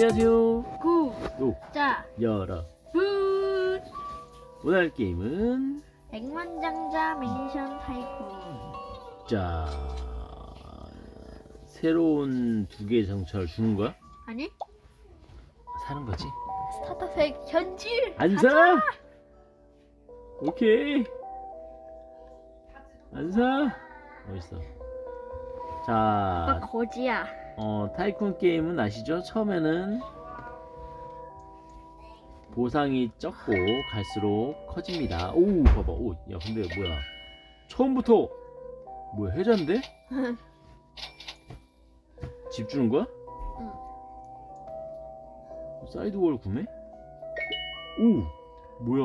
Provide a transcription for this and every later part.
안녕하세요. 구, 오, 자, 열어. 붓. 오늘 할 게임은 백만장자 미니션 타이쿤. 자 새로운 두 개의 정찰 주는 거야? 아니? 사는 거지? 스타터팩 현질. 안. 사? 오케이. 안 사? 아빠 자, 거지야. 어, 타이쿤 게임은 아시죠? 처음에는 보상이 적고 갈수록 커집니다. 오, 봐봐. 오, 야, 근데 뭐야? 처음부터 뭐야? 해자인데? 집 주는 거야? 응. 사이드월 구매? 오, 뭐야?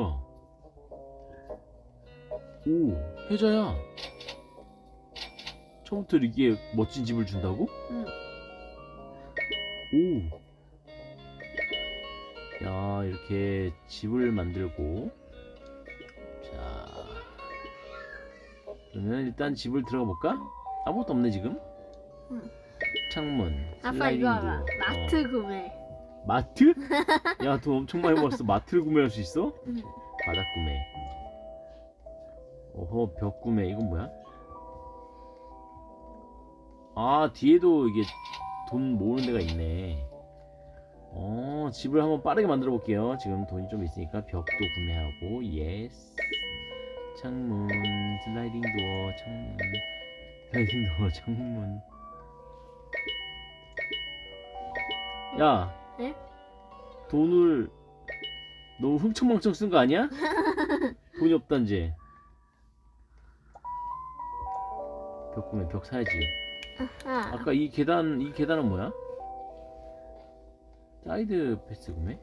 오, 해자야. 처음부터 이게 멋진 집을 준다고? 응. 오. 야, 이렇게 집을 만들고. 자. 그러면 일단 집을 들어가 볼까? 아무것도 없네, 지금. 응. 창문. 아빠 슬라이딩 이거. 도어. 마트 어. 구매. 마트? 야, 돈 엄청 많이 벌었어. 마트를 구매할 수 있어? 응. 바닥 구매. 오호, 벽 구매. 이건 뭐야? 아, 뒤에도 이게 돈 모으는 데가 있네. 어, 집을 한번 빠르게 만들어 볼게요. 지금 돈이 좀 있으니까 벽도 구매하고, 예스. 창문, 슬라이딩 도어, 창문, 슬라이딩 도어, 창문. 야, 네? 돈을 너무 흥청망청 쓴 거 아니야? 돈이 없단지. 벽 구매, 벽 사야지. 아, 아까 이 계단, 이 계단은 뭐야? 사이드 패스 구매?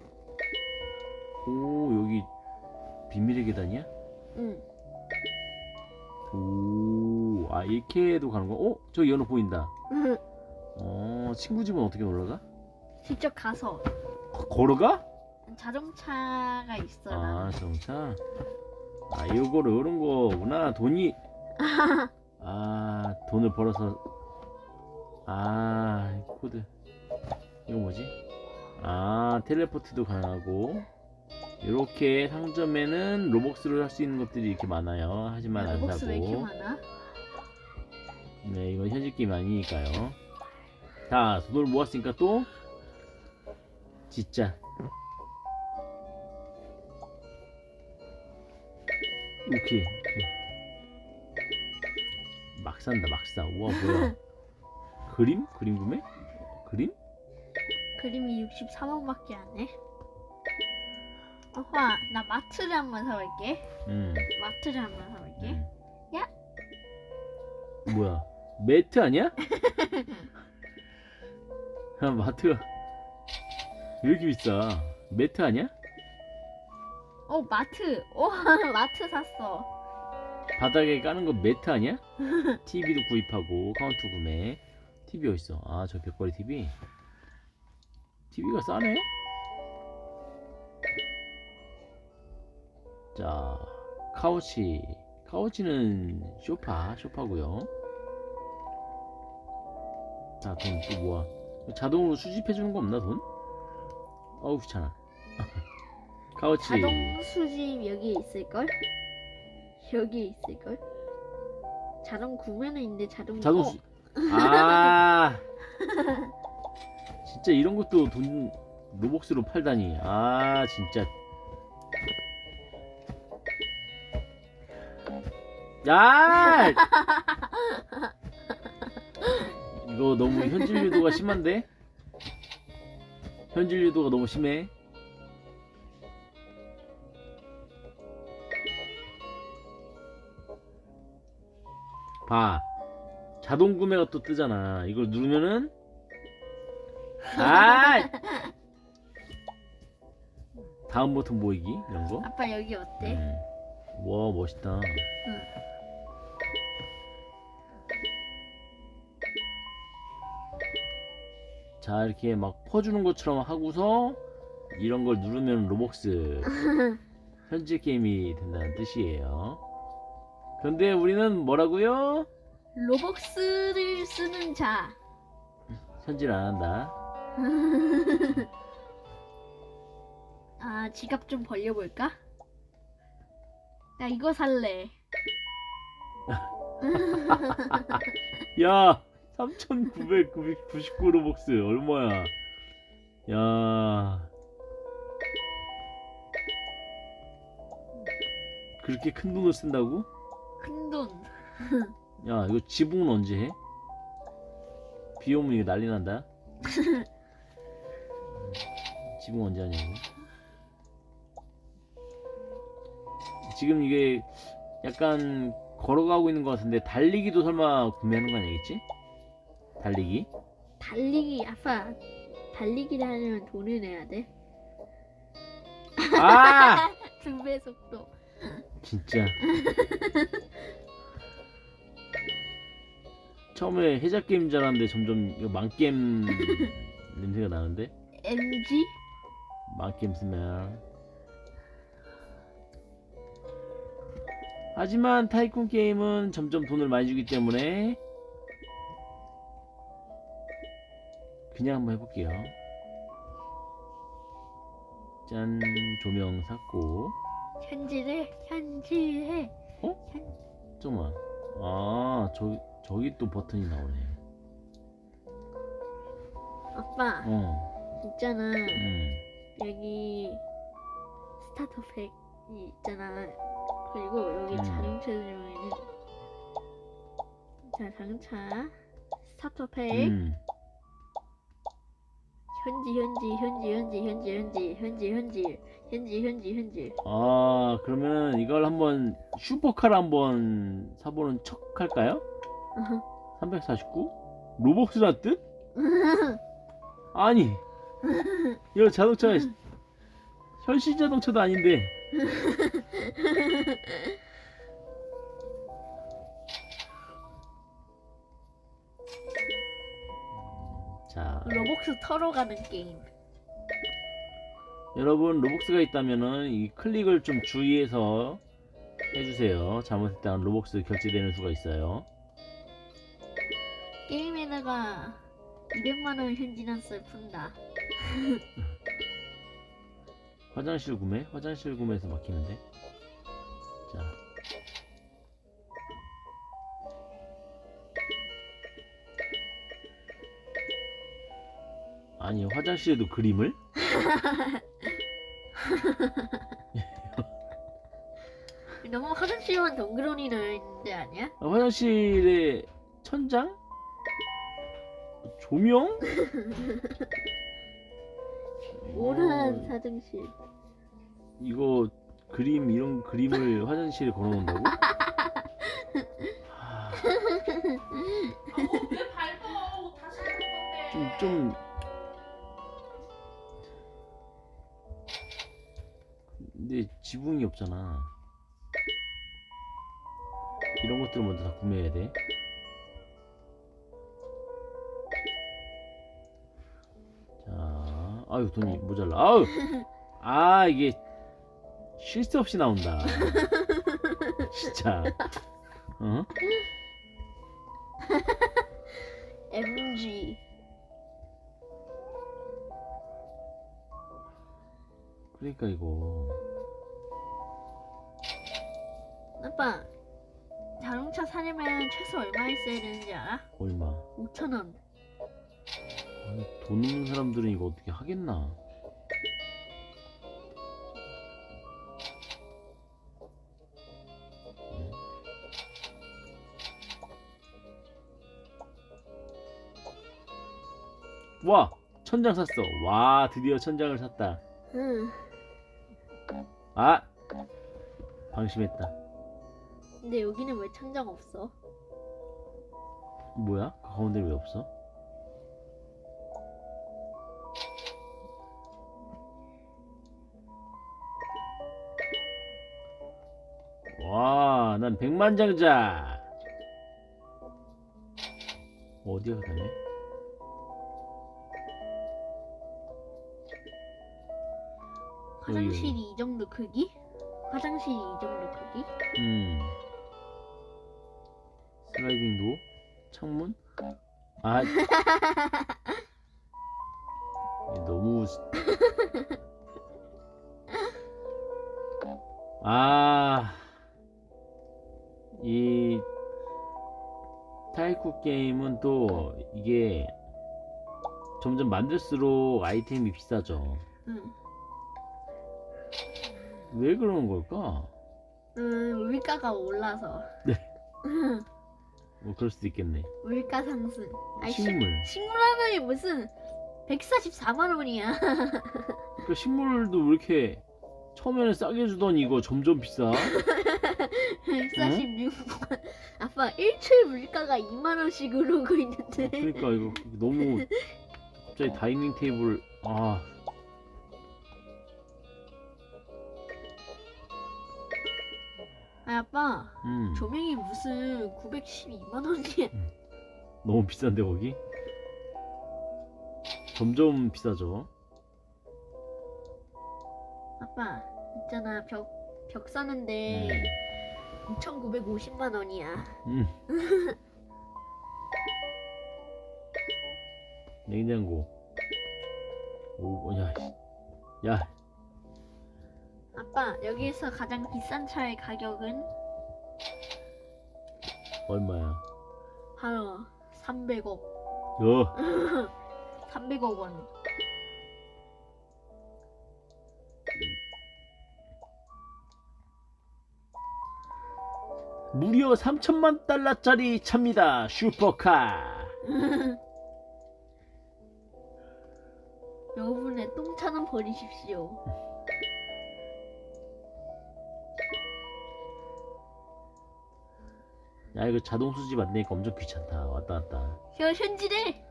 오, 여기 비밀의 계단이야? 응. 오, 아, 이렇게도 가는 거야? 어? 저기 연어 보인다. 응. 어, 친구 집은 어떻게 올라가? 직접 가서 거- 걸어가? 자동차가 있어. 아, 자동차. 아, 이거를 이런 거구나. 돈이. 아, 돈을 벌어서. 아, 코드. 이거 뭐지? 아, 텔레포트도 가능하고. 이렇게 상점에는 로벅스를 할수 있는 것들이 이렇게 많아요. 하지만 안 로벅스 왜 이렇게 사고. 많아? 네, 이건 현실 게임 아니니까요. 자, 돈을 모았으니까 또 진짜 오케이, 오케이. 막 산다, 막 사. 우와, 뭐야? 그림? 그림 구매? 그림? 그림이 63원밖에 안 해. 아빠, 나 마트를 한번 사볼게. 음. 마트를 한번 사볼게. 음. 야. 뭐야? 매트 아니야? 아, 마트가 왜 이렇게 비싸? 매트 아니야? 오, 마트. 오, 마트 샀어. 바닥에 까는 거 매트 아니야? TV도 구입하고 카운트 구매. TV 어딨어? 아, 저 벽걸이 TV. TV가 싸네? 자, 카우치. 카우치는 쇼파, 쇼파고요. 자, 돈또 모아. 자동으로 수집해 주는 거 없나 돈? 어우 귀찮아. 카우치. 자동 수집 여기 있을걸? 여기 있을걸? 자동 구매는 있는데 자동 자동 어, 수... 아. 진짜 이런 것도 돈 로벅스로 팔다니. 아 진짜. 야! 이거 너무 현질 유도가 심한데? 현질 유도가 너무 심해? 봐 자동 구매가 또 뜨잖아. 이걸 누르면은 아 다음 버튼 모이기 이런 거. 아빠 여기 어때? 음. 와 멋있다. 자 이렇게 막 퍼주는 것처럼 하고서 이런 걸 누르면 로벅스 현질 게임이 된다는 뜻이에요. 그런데 우리는 뭐라고요? 로벅스를 쓰는 자 현질 안 한다. 아 지갑 좀 벌려볼까? 나 이거 살래. 야 3,999 로벅스 얼마야 야 그렇게 큰 돈을 쓴다고? 큰 돈. 야 이거 지붕은 언제 해? 비 오면 이거 난리 난다 지붕 언제 하냐고 지금 이게 약간 걸어가고 있는 것 같은데 달리기도 설마 구매하는 거 아니겠지? 달리기? 달리기 아빠 달리기를 하려면 돈을 내야 돼. 아! 두 배 속도. 진짜 처음에 해자 게임 줄 알았는데 점점 이거 망 게임 냄새가 나는데 MG? 망 게임 스멜 하지만 타이쿤 게임은 점점 돈을 많이 주기 때문에 그냥 한번 해볼게요 짠 조명 샀고 현질해 현질해. 잠깐만. 아, 저, 저기 또 버튼이 나오네. 아빠 어, 있잖아 음. 여기 스타터 팩이 있잖아. 그리고 여기 음. 자동차 중에는 자 자동차 스타터 팩 음. 현지 현지 현지 현지 현지 현지 현지 현지 현지 현지 현지 아, 그러면 이걸 한번 슈퍼카를 한번 사보는 척 할까요? 349? 로벅스나 뜻? 아니, 이거 자동차, 현실 자동차도 아닌데. 자, 로벅스 털어 가는 게임. 여러분 로벅스가 있다면은 이 클릭을 좀 주의해서 해주세요. 잘못했다면 로벅스 결제되는 수가 있어요. 게임에다가 200만 원 현진한스 푼다. 화장실 구매? 화장실 구매에서 막히는데. 자. 아니 화장실에도 그림을? 너무 화장실만 덩그러니 나 있는데 아니야? 아, 화장실에 천장? 조명? 오란 어, 화장실. 이거 그림 이런 그림을 화장실에 걸어놓는다고? 하, 왜 밟어? 다시 할 건데. 좀 좀. 근데 지붕이 없잖아. 이런 것들을 먼저 다 구매해야 돼. 아유 돈이 모자라. 아우, 아 이게 쉴 새 없이 나온다. 진짜. 어? MG. 그러니까 이거. 아빠. 자동차 사려면 최소 얼마 있어야 되는지 알아? 얼마? 5천 원. 아니, 돈 없는 사람들은 이거 어떻게 하겠나? 음. 와! 천장 샀어. 와, 드디어 천장을 샀다. 응. 아! 방심했다. 근데 여기는 왜 천장 없어? 뭐야? 그 가운데 왜 없어? 백만장자. 어디가 가네? 화장실이 이 정도 크기? 화장실이 이 정도 크기? 음. 슬라이딩 도 창문? 아. 너무 아, 이 타이쿠 게임은 또 이게 점점 만들수록 아이템이 비싸죠. 응. 왜 그러는 걸까? 음, 물가가 올라서. 뭐 그럴 수도 있겠네. 물가 상승. 아니, 식- 식물. 식물 하나에 무슨 144만 원이야. 그러니까 식물도 왜 이렇게 처음에는 싸게 주더니 이거 점점 비싸? 146만. 아빠 1초에 물가가 2만 원씩 오르고 있는데. 그러니까 이거 너무 갑자기 다이닝 테이블 아 아, 아빠 음. 조명이 무슨 912만 원이야. 너무 비싼데 거기? 점점 비싸죠. 아빠 있잖아 벽 벽 사는데 음. 2,950만 원이야. 음. 냉장고. 오, 야, 씨. 야, 아빠 여기에서 가장 비싼 차의 가격은 얼마야? 바로 300억. 어, 300억 원. 무려 3천만 달러짜리 차입니다. 슈퍼카. 여러분의 똥차는 버리십시오. 야, 이거 자동 수집 만드니까 엄청 귀찮다. 왔다 갔다. 현 현질해.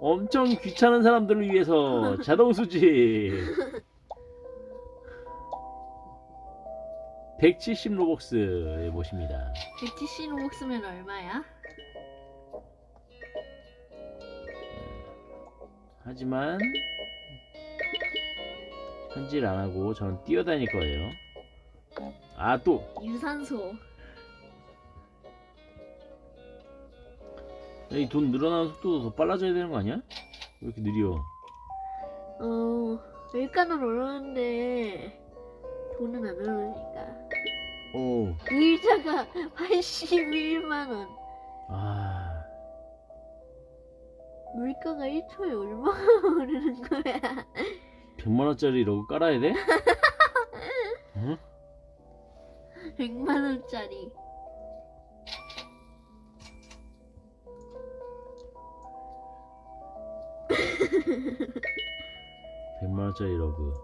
엄청 귀찮은 사람들을 위해서 자동 수집. 170 로벅스에 모십니다. 170 로벅 쓰면 얼마야? 하지만 현질 안 하고 저는 뛰어다닐 거예요. 아 또 유산소. 이 돈 늘어나는 속도도 더 빨라져야 되는 거 아니야? 왜 이렇게 느려? 어 물가는 오르는데 돈은 안 오르니까. 오, 의자가 81만 원. 아, 물가가 1초에 얼마나 오르는 거야? 100만 원짜리 러그 깔아야 돼? 응? 100만 원짜리. 백만 원짜리 러그.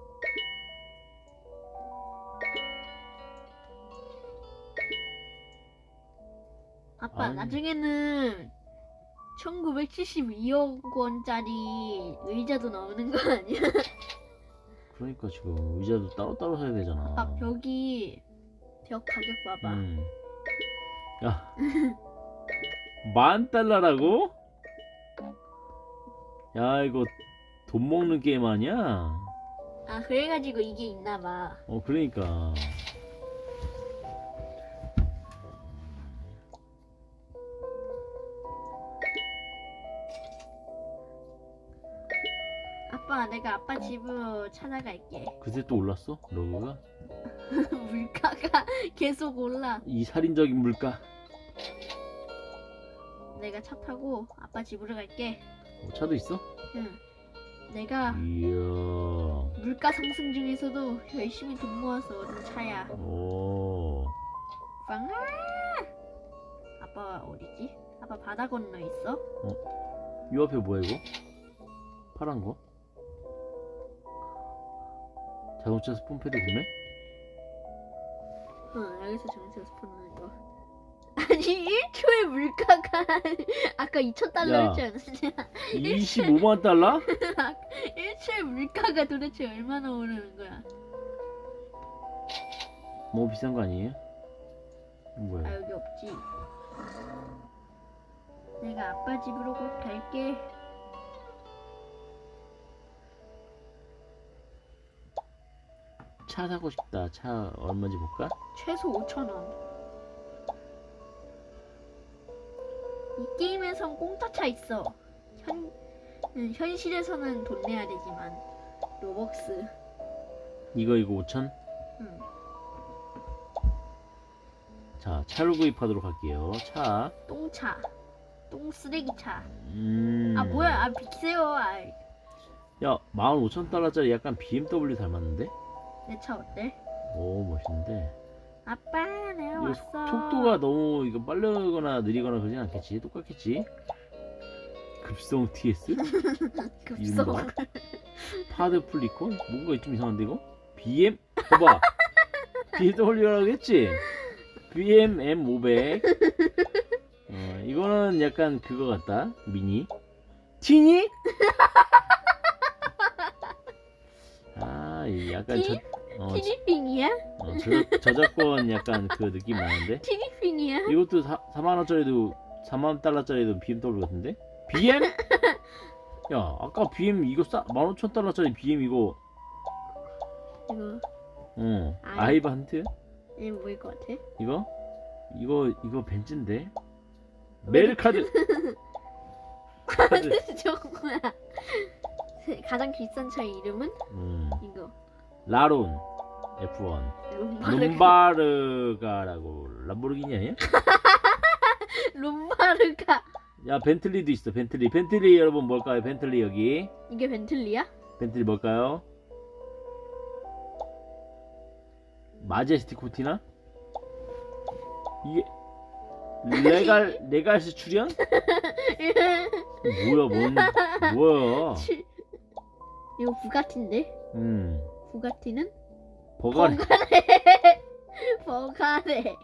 나중에는 1972억 원짜리 의자도 나오는 거 아니야? 그러니까 지금 의자도 따로따로 사야 되잖아. 아빠 벽이 벽 가격 봐봐. 음. 야, 만 달러라고? 야, 이거 돈 먹는 게임 아니야? 아 그래가지고 이게 있나 봐. 어, 그러니까. 내가 아빠 집으로 찾아갈게. 그새 또 올랐어? 러그가? 물가가 계속 올라. 이 살인적인 물가. 내가 차 타고 아빠 집으로 갈게. 어, 차도 있어? 응. 내가 이야. 물가 상승 중에서도 열심히 돈 모아서 얻은 차야. 오. 빵아! 아빠 어디지? 아빠 바다 건너 있어? 이 앞에 뭐야 이거? 파란 거? 자동차 스폰 패드 구매? 응 여기서 정식 스폰하는 거. 아니 1초에 물가가 아까 2천 달러 야. 였지 않았냐? 25만 달러? 1초에 물가가 도대체 얼마나 오르는 거야? 너무 비싼 거 아니에요? 아 뭐야? 여기 없지. 내가 아빠 집으로 곧 갈게. 차 사고 싶다. 차 얼마인지 볼까? 최소 5천 원. 이 게임에선 공짜차 있어. 현 음, 현실에서는 돈 내야 되지만 로벅스. 이거 이거 5천? 음. 자 차를 구입하도록 할게요 차 똥차. 똥 쓰레기차. 음... 아 뭐야? 아 비세요. 아, 야 15,000달러짜리 약간 BMW 닮았는데? 내 차 어때? 오 멋있는데 아빠 내가 이거 왔어. 속도가 너무 이거 빠르거나 느리거나 그러진 않겠지? 똑같겠지? 급성 TS? 급성. 이름이 파드 플리콘? 뭔가 좀 이상한데 이거? BM? 봐봐 BMW라고 했지? BM M500 어, 이거는 약간 그거 같다 미니 티니? 아이 약간 저, 어, 티니핑이야? 어, 저, 저작권 약간 그 느낌 나는데 티니핑이야? 이것도 4, 4만 원짜리도 4만 달러짜리도 BMW 같은데? BM? 야 아까 BM 이거 싸 15,000달러짜리 BM 이거 이거 어 아이. 아이반트? 이거 뭐일 것 같아? 이거? 이거 이거 벤츠인데? 메르카드 카드 저거야. 가장 비싼 차 이름은 음, 이거. 라론 F1 룸바르. 룸바르가라고 람보르기니 아니야? 룸바르가. 야 벤틀리도 있어 벤틀리 벤틀리 여러분 뭘까요 벤틀리 여기 이게 벤틀리야? 벤틀리 뭘까요? 마제스틱 코티나? 이게 레갈 레갈스 출연? 뭐야 뭔 뭐야? 이거 부가티인데? 음 부가티는? 버가리 버가레. 버가레.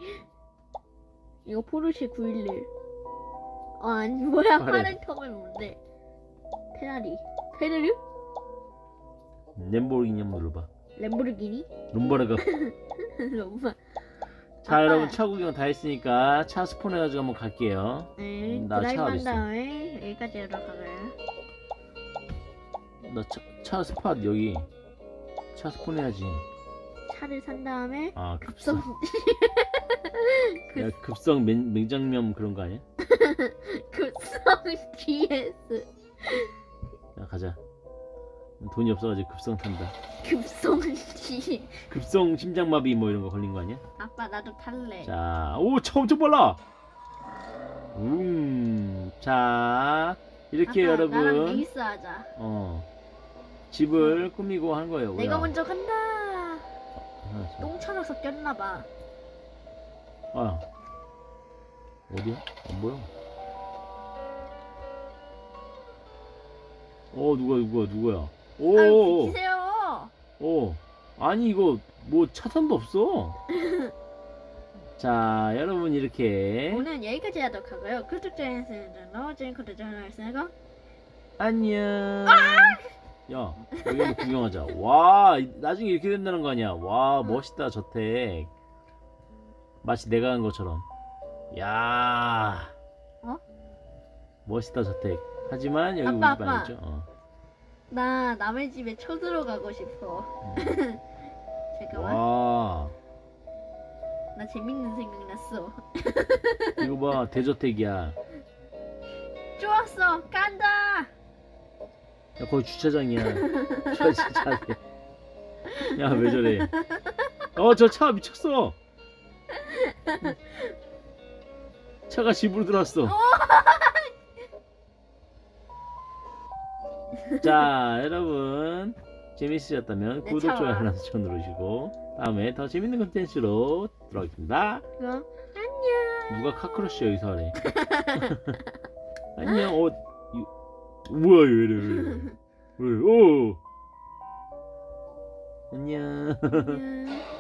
이거 포르쉐 911. 어, 아니 뭐야 버가레. 파렌 터면 뭔데? 페라리. 페르르? 램보르기니 한번 눌러봐. 램보르기니? 룸바르가. 롬바. 자 아빠. 여러분 차 구경 다 했으니까 차 스폰 해가지고 한번 갈게요. 네, 음, 나차 드라이브 한 어딨어? 다음에 여기까지 들어가고요. 나차 스팟 여기 차 스폰 해야지. 차를 산 다음에 아 급성 급성. 야 급성 맹, 맹장면 그런 거 아니야? 급성 GS 야 가자. 돈이 없어가지고 급성 탄다. 급성 G 급성 심장마비 뭐 이런 거 걸린 거 아니야? 아빠 나도 탈래. 자, 오, 차 엄청 빨라. 음, 자, 이렇게 아빠, 나랑 여러분, 레이스 하자. 어, 집을 꾸미고 한 거예요. 내가 뭐야? 먼저 간다. 아, 저- 똥 차서 꼈나 봐. 아, 어디야? 안 보여. 어, 누가, 누가, 누구야? 오, 아유 오, 비키세요. 오, 아니 이거 뭐 차선도 없어. 자, 여러분 이렇게 오늘 여기까지 하도록 하고요. 구독자에서는 넣어준 구독자를 했으니까 안녕. 야, 여기 한번 구경하자. 와, 이- 나중에 이렇게 된다는 거 아니야? 와, 멋있다 저택. 마치 내가 한 것처럼. 야. 어? 멋있다 저택. 하지만 여기 아빠, 우리 아빠. 방이죠. 어. 나 남의 집에 쳐들어가고 싶어. 음. 잠깐만. 와, 나 재밌는 생각 났어. 이거 봐 대저택이야. 좋았어. 간다. 야, 거기 주차장이야. 저 진짜. 야, 왜 저래? 어, 저 차 미쳤어. 차가 집으로 들어왔어. 자, 여러분 재밌으셨다면 내 구독, 차와. 좋아요, 알람 설정 누르시고 다음에 더 재밌는 콘텐츠로 돌아오겠습니다. 그럼 안녕. 누가 카크러쉬 여기서 하래? 안녕. 어, 이, 뭐야 왜 이래 왜 이래? 왜? 오. 안녕. 안녕.